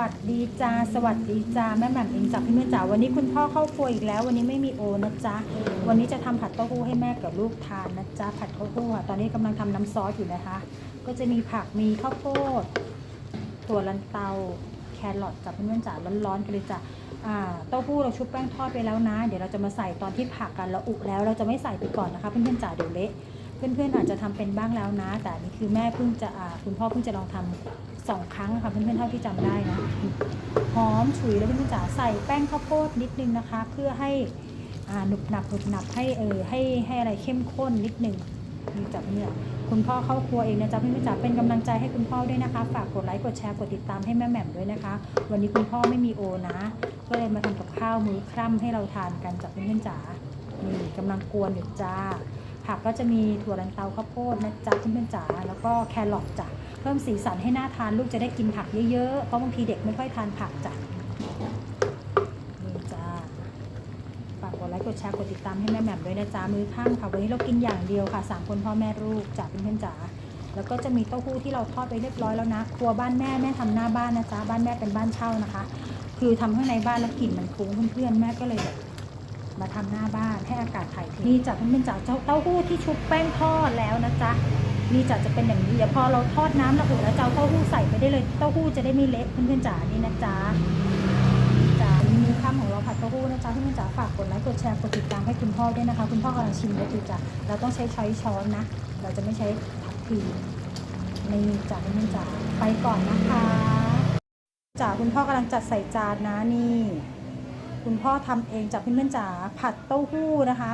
สวัสดีจ้าสวัสดีจ้าแม่แหม่มเองจากพี่เมื่อจ๋าวันนี้คุณพ่อเข้าครัวอีกแล้ว วันนี้ไม่มีโอนะจ๊ะวันนี้จะทำผัดเต้าหู้ให้แม่กับลูกทานนะจ๊ะผัดเต้าหู้ค่ะตอนนี้กำลังทำน้ำซอสอยู่นะคะ ก็จะมีผักมีข้าวโพดถั่วลันเตาแครอทกับเพื่อนจ๋าร้อนๆกันเลยจ้ะอ่าเต้าหู้เราชุบแป้งทอดไปแล้วนะ เดี๋ยวเราจะมาใส่ตอนที่ผักกันเราอุแล้วเราจะไม่ใส่ไปก่อนนะคะเพื่อนๆจ๋าเดี๋ยวเละ เพื่อนๆอาจจะทำเป็นบ้างแล้วนะ แต่นี่คือแม่เพิ่งจะคุณพ่อเพิ่งจะลองทำสองครั้งค่ะเพื่อนๆเท่าที่จำได้นะหอมฉุยแล้วเพื่อนๆจ๋าใส่แป้งข้าวโพดนิดนึงนะคะ เพื่อให้หนุบหนับหนุบหนับให้เออให้ให้อะไรเข้มข้นนิดนึงนี่จับเนี่ยคุณพ่อเข้าครัวเองนะจ๊ะเพื่อนๆจ๋าเป็นกำลังใจให้คุณพ่อด้วยนะคะ ฝากกดไลค์กดแชร์กดติดตามให้แม่แหม่มด้วยนะคะ วันนี้คุณพ่อไม่มีโอนะก็เลยมาทำกับข้าวมื้อค่ำให้เราทานกันจากเพื่อนๆจ๋านี่กำลังกวนอยู่จ้า ผักก็จะมีถั่วลันเตาข้าวโพดนะจ๊ะเพื่อนๆจ๋าแล้วก็แครอทจ้ะเพิ่มสีสันให้หน่าทานลูกจะได้กินผักเยอะๆเพราะบางทีเด็กไม่ค่อยทานผักจ้ะนี่จ้าฝากกดไลค์กดแชร์กดติดตามให้แม่แหม่มด้วยนะจ๊ะมือข้างค่ะวันนี้เรากินอย่างเดียวค่ะสามคนพ่อแม่ลูกจ้ะเพื่อนๆจ๋าแล้วก็จะมีเต้าหู้ที่เราทอดไปเรียบร้อยแล้วนะ ครัวบ้านแม่แม่ทำหน้าบ้านนะจ๊ะบ้านแม่เป็นบ้านเช่านะคะ คือทำข้างในบ้านแล้วกลิ่นมันฟุ้งเพื่อนๆแม่ก็เลยแบบ มาทำหน้าบ้านให้อากาศถ่ายเทนี่จากมันเป็นจากเต้าหู้ที่ชุบแป้งทอดแล้วนะจ๊ะนี่จะจะเป็นอย่างนี้เดี๋ยวพอเราทอดน้ำระอุแล้วจะเอาเต้าหู้ใส่ไปได้เลยเต้าหู้จะได้ไม่เละเพื่อนๆจ๋านี่นะจ๊ะจ้ามีข้ามของเราผัดเต้าหู้นะจ๊ะเพื่อนๆจ๋าฝากกดไลค์กดแชร์กดติดตามให้คุณพ่อด้วยนะคะ คุณพ่อกำลังชิมอยู่จ้ะเราต้องใช้ช้อยช้อนนะ เราจะไม่ใช้ทัพพีนี่จ้ะเพื่อนๆจ๋าไปก่อนนะคะจ๋าคุณพ่อกำลังจัดใส่จานนะนี่ คุณพ่อทำเองจากพื่อนจ๋าผัดเต้าหู้นะคะ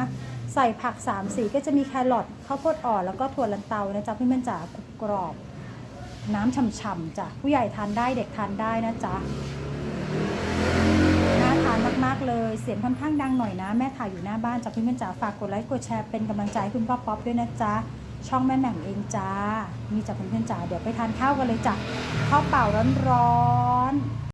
ใส่ผัก3ามสีก็จะมีแครอทข้าวโพดอ่อนแล้วก็ถั่วลันเตานะจ๊ะพื่อนจ๋ากรอบ น้ำฉ่ำๆจ้ะผู้ใหญ่ทานได้เด็กทานได้นะจ๊ะน่าทานมากๆเลยเสียงค่อนข้างดังหน่อยนะ แม่ถ่ายอยู่หน้าบ้านจากพื่อนจ๋าฝากกดไลค์กดแชร์เป็นกำลังใจคุณพ่อป๊อปด้วยนะจ๊ะช่องแม่แหม่มเองจ้านี่จากเพื่อนๆจ๋าเดี๋ยวไปทานข้าวกันเลยจ้ะข้าวเปล่าร้อนๆ